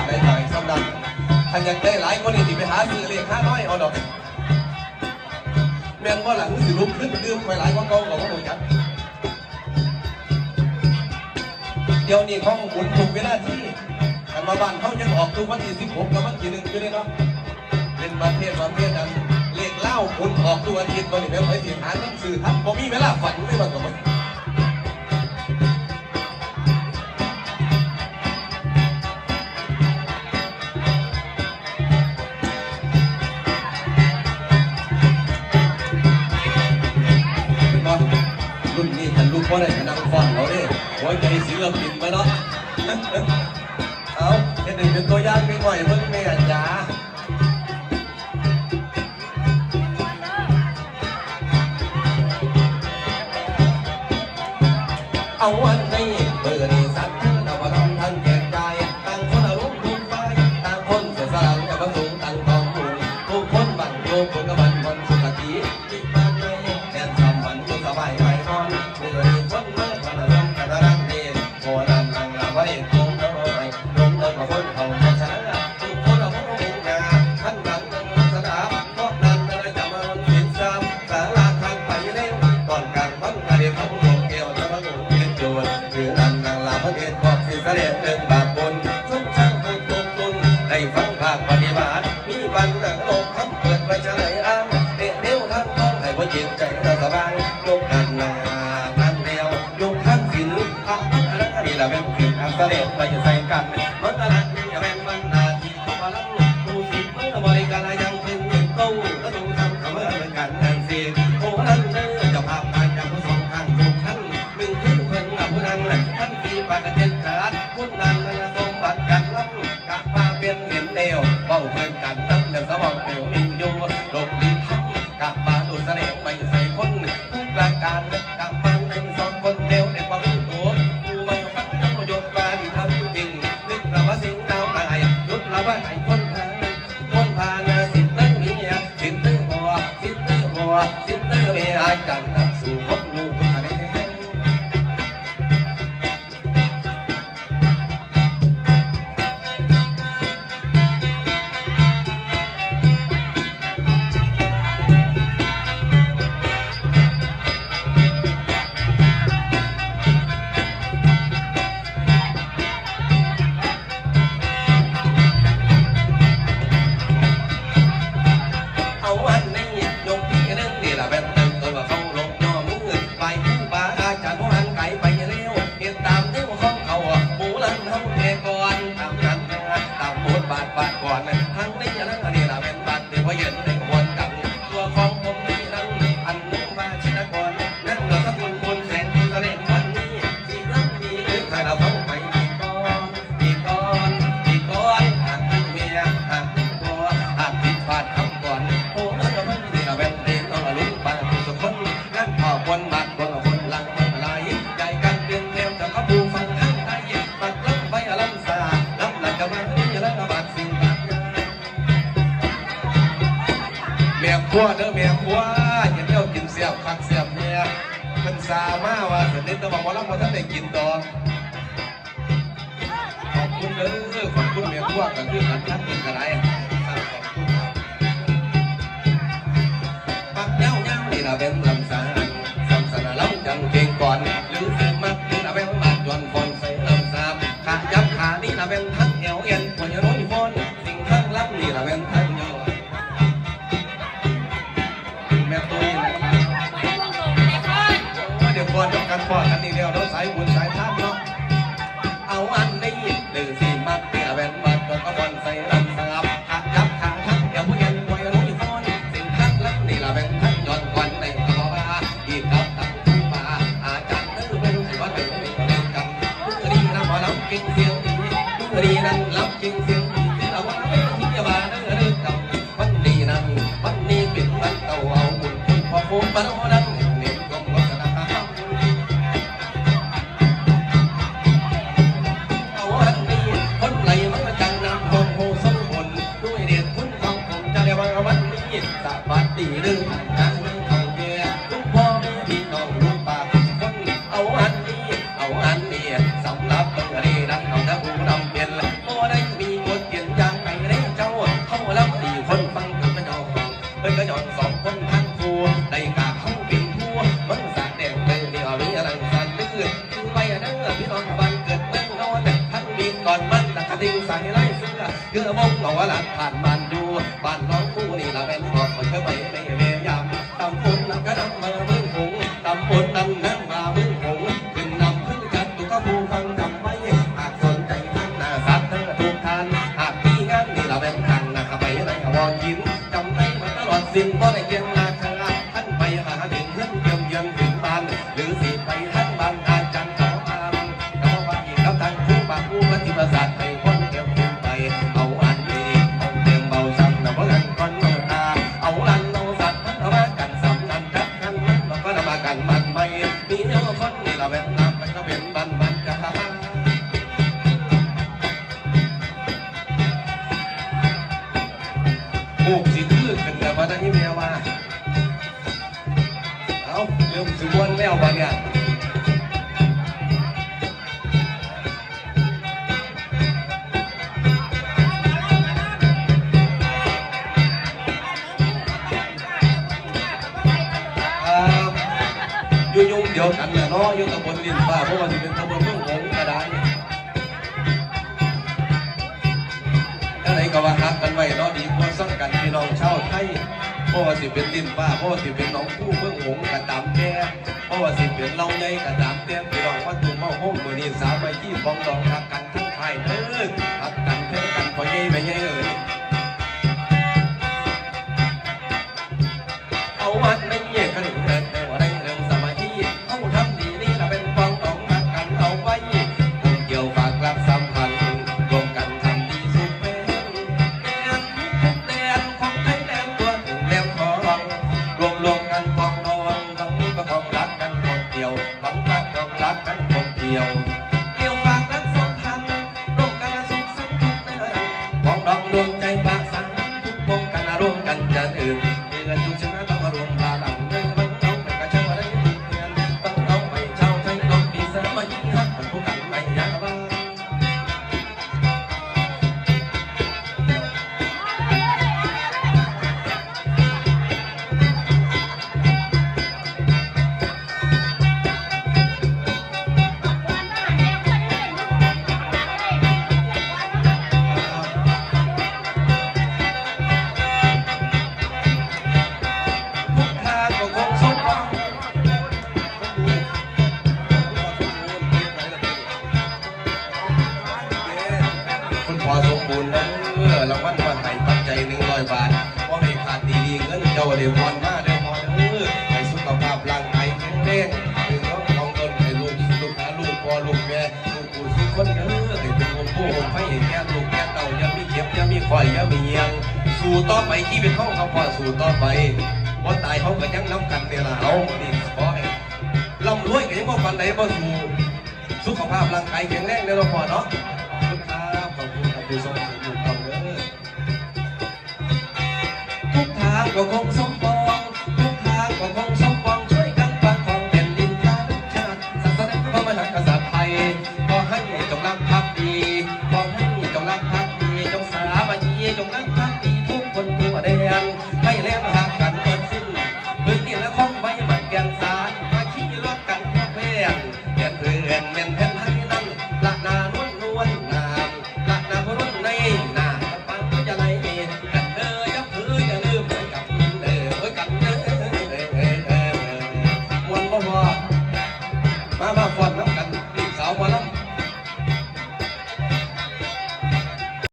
ำไหนถ่ายซ้ำนั้นท่านอยากได้หลายคนนี่สิไปหาซื้อเลขห้าน้อยเอาดอกแม่นว่าหลังสิลุกขึ้นดื่มไปหลายกว่าเก่าของหนูจักเดี๋ยวนี้เขาหมุนถูกเวลาที่กันมาบ้านเขายังออกทุกวันที่16กับวันที่หนึ่งอยู่เลยเนาะเป็นประเภทประเภทนั้นเลขเล่าคุณออกตัวอาทิตย์วันนี้เป็นไปสิหาหนังสือทับบ่มีเวลาฝันเลยมันก็มัน พ่อได้กระนังฟังเราดิหัวใจศิลปินมาเนาะเอาเห็นหนึ่งเป็นตัวอย่างไปหน่อยเพิ่งแม่จ๋าเอาวันนี้ สิเสด็จเดินบาปบนทุกทางทุกตุนตุนได้ฟังภาคปฏิบัติมีบันดังโลกคำเปิดไปเฉลยอ้างเด็กเดียวท่างต้องให้ว่าจิตใจเราสบายยกกันนาทันเดียวยกทั้งศิลป์พระอะไรนี่แหละเป็นผิดอันเสด็จไปจะใส่กันมันอะไรนี่แม่นมันนา ล้ำกับมาเป็นเห็น ขัวเด้อเมียขัวอย่าเที่ยวกินเสียบคักเสียบเมียเพิ่นสามาว่าสนิทแต่ว่าบ่รับบ่ทันได้กินดอกขอบคุณเด้อขอบคุณเมียพวกันคืออันทัดเป็นกระไรปักเย้าเย้านี่ละเป็นลำสางสำสนาลำจังเก่งก่อนหรือสิมักนี่ละเป็นบาดจวนฟอนใส่ลำสามขายับขานี่ละเป็นทั้งเอวเอ็นหัวจะร้อยฟอนสิ่งทั้งลำนี่ละเป็นทั้ง พอ เกือบวงเอาว่าหลังผ่านมันดูบ้านน้องคู่นี่ละแม่นบอกคนเธอไปไม่เมียยำตำปุ่นนำกระดำมาเมืองหงตำปุ่นนำน้ำมาเมืองหงขึ้นนำขึ้นจัดตุกผู้ฟังจำไว้หากสนใจทั้งหน้าสัตว์ทั้งทุกทานหากมีงานนี่ละแม่นทางนะครับไปไหนก็วอนยิ้มจำได้มาตลอดสิ้นบ่ได้เกียงนา เดียวกันแหละเนาะอยู่ตำบลดินฟ้าเพราะว่าสิเป็นตำบลเมืองหงก็ได้อะไรก็ว่าฮักกันไว้เนาะดีกว่าสั่งกันพี่น้องชาวไทยเพราะว่าสิเป็นดินฟ้าเพราะว่าสิเป็นน้องผู้เมืองหงกระตามแก่เพราะว่าสิเป็นเราใหญ่กระตามแก่พี่น้องว่าตุ่มเมาโฮมมือนี้สาวไปที่ฟองดองรักกันทั้งไทยเด้อรักกันแท้กันพอใหญ่ไปใหญ่เออ คอยย่ามีเงียง สู่ต่อไปที่เป็นห้องเขาพอสู่ต่อไปว่าตายเขาก็ยังน้ำกันเวลาเอาดีขอให้ร่ำรวยกันยังบ่ฟันไหนบ่สู่สุขภาพร่างกายแข็งแรงในเราพอเนาะขอบคุณครับขอบคุณครับคุณสมศรีกต้องเด้ทุกทางก็คงสมปองทุกทางก็คงสม